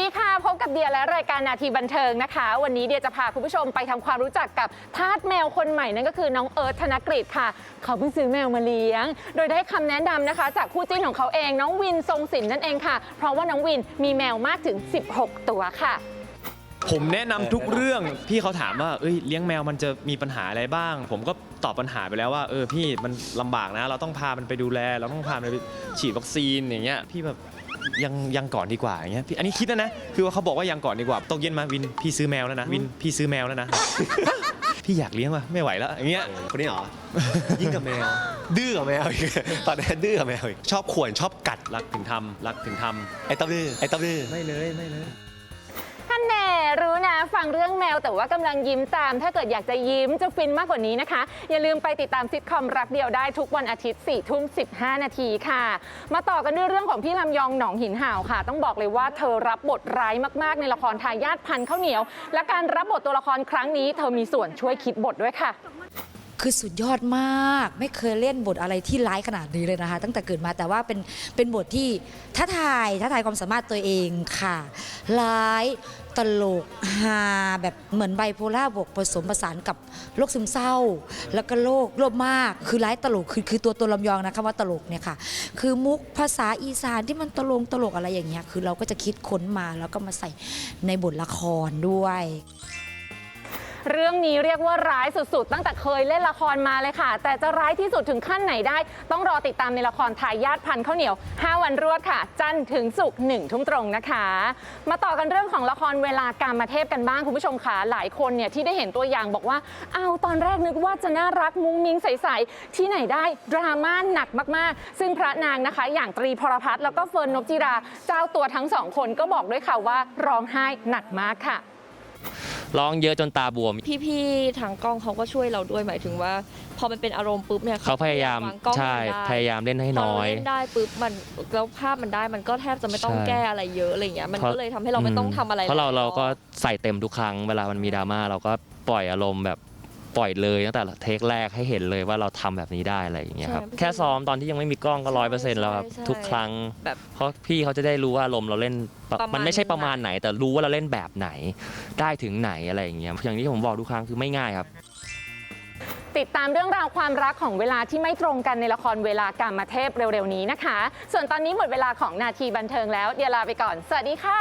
ดีค่ะพบกับเดียและรายการนาทีบันเทิงนะคะ วันนี้เดียจะพาคุณผู้ชมไปทำความรู้จักกับทาสแมวคนใหม่นั่นก็คือน้องเอิร์ธธนกฤษค่ะ เขาเพิ่งซื้อแมวมาเลี้ยง โดยได้คำแนะนำนะคะ จากคู่จิ้นของเขาเองน้องวินทรงศิลป์นั่นเองค่ะ เพราะว่าน้องวินมีแมวมากถึง 16 ตัวค่ะผมแนะนำทุกเรื่องพี่เขาถามว่าเอ้ยเลี้ยงแมวมันจะมีปัญหาอะไรบ้าง ผมก็ตอบปัญหาไปแล้วว่าเออพี่มันลำบากนะ เราต้องพามันไปดูแล เราต้องพามันไปฉีดวัคซีนอย่างเงี้ยพี่แบบ ยังยังก่อนดีกว่าอย่างเงี้ยพี่อันนี้คิดนะนะคือว่าเขาบอกว่ายังก่อนดีกว่าตกเย็นมาวินพี่ซื้อแมวแล้วนะวินพี่ซื้อแมวแล้วนะ พี่อยากเลี้ยงว่ะไม่ไหวแล้วอย่างเงี้ย คนนี้เหรอ ยิ่งกับแมว ดื้อกับแมวอีกตอนนี้ดื้อกับแมวอีกชอบข่วนชอบกัด รักถึงทำรักถึงทำไอ้เต้าดื้อไอ้เต้าดื้อไม่เลยไม่เลยท่าน แน่รู้นะ ฟังเรื่องแมวแต่ว่ากำลังยิ้มตาม ถ้าเกิดอยากจะยิ้มจะฟินมากกว่านี้นะคะ อย่าลืมไปติดตามซิทคอมรักเดียวได้ทุกวันอาทิตย์4ี่ทุ่มสินาทีค่ะ มาต่อกันด้วยเรื่องของพี่ลำยองหนองหินห่าวค่ะ ต้องบอกเลยว่าเธอรับบทร้ายมากๆ ในละครทายาทพันธ์ข้าวเหนียว และการรับบทตัวละครครั้งนี้ เธอมีส่วนช่วยคิดบทด้วยค่ะ คือสุดยอดมาก ไม่เคยเล่นบทอะไรที่ร้ายขนาดนี้เลยนะคะ ตั้งแต่เกิดมาแต่ว่าเป็นเป็นบทที่ท้าทายท้าทายความสามารถตัวเองค่ะ ร้ายตลกฮาแบบเหมือนไบโพล่าบวกผสมผสานกับโรคซึมเศร้า แล้วก็โรคโรคมากคือร้ายตลกคือคือตัวตัวลำยองนะคะว่าตลกเนี่ยค่ะ คือมุกภาษาอีสานที่มันตลงตลกอะไรอย่างเงี้ยคือเราก็จะคิดค้นมาแล้วก็มาใส่ในบทละครด้วย เรื่องนี้เรียกว่าร้ายสุดๆ ตั้งแต่เคยเล่นละครมาเลยค่ะ แต่จะร้ายที่สุดถึงขั้นไหนได้ ต้องรอติดตามในละครทายาทพันธุ์ข้าวเหนียว 5 วันรวดค่ะ จันทร์ถึงศุกร์หนึ่งทุ่มตรงนะคะ มาต่อกันเรื่องของละครเวลาการมาเทพกันบ้างคุณผู้ชมค่ะหลายคนเนี่ยที่ได้เห็นตัวอย่างบอกว่าเอาตอนแรกนึกว่าจะน่ารักมุ้งมิ้งใสๆที่ไหนได้ดราม่าหนักมากๆ ซึ่งพระนางนะคะ อย่างตรีพรพัฒน์แล้วก็เฟิร์นนบจิราเจ้าตัวทั้งสองคนก็บอกด้วยค่ะว่าร้องไห้หนักมากค่ะ ร้องเยอะจนตาบวม พี่ๆทางกล้องเขาก็ช่วยเราด้วยหมายถึงว่า พอมันเป็นอารมณ์ปุ๊บเนี่ยเขาพยายามวงกล้องใช่มันได้พยายามเล่นให้พอน้เราอยเล่นได้ปุ๊บมันแล้วภาพมันได้มันก็แทบจะไม่ต้องใช่ แก้อะไรเยอะอะไรเงี้ยมันเพราะก็เลยทำให้เราไม่ต้องทำอะไรเพราะเราหลยเราก็อบใส่เต็มทุกครั้งเวลามันมีดราม่าเราก็ปล่อยอารมณ์แบบ ปล่อยเลยตั้งแต่เทคแรกให้เห็นเลยว่าเราทำแบบนี้ได้อะไรอย่างเงี้ยครับแค่ซ้อมตอนที่ยังไม่มีกล้องก็ร้อยเปอร์เซ็นต์แล้วครับทุกครั้ง แบบ เพราะพี่เขาจะได้รู้ว่าอารมณ์เราเล่นปะประมาณมันไม่ใช่ประมาณไหน แต่รู้ว่าเราเล่นแบบไหน ได้ถึงไหนอะไรอย่างเงี้ยอย่างที่ผมบอกทุกครั้งคือไม่ง่ายครับ ติดตามเรื่องราวความรักของเวลาที่ไม่ตรงกันในละครเวลากรรมเทพเร็วๆนี้นะคะ ส่วนตอนนี้หมดเวลาของนาทีบันเทิงแล้วเดี๋ยวลาไปก่อน สวัสดีค่ะ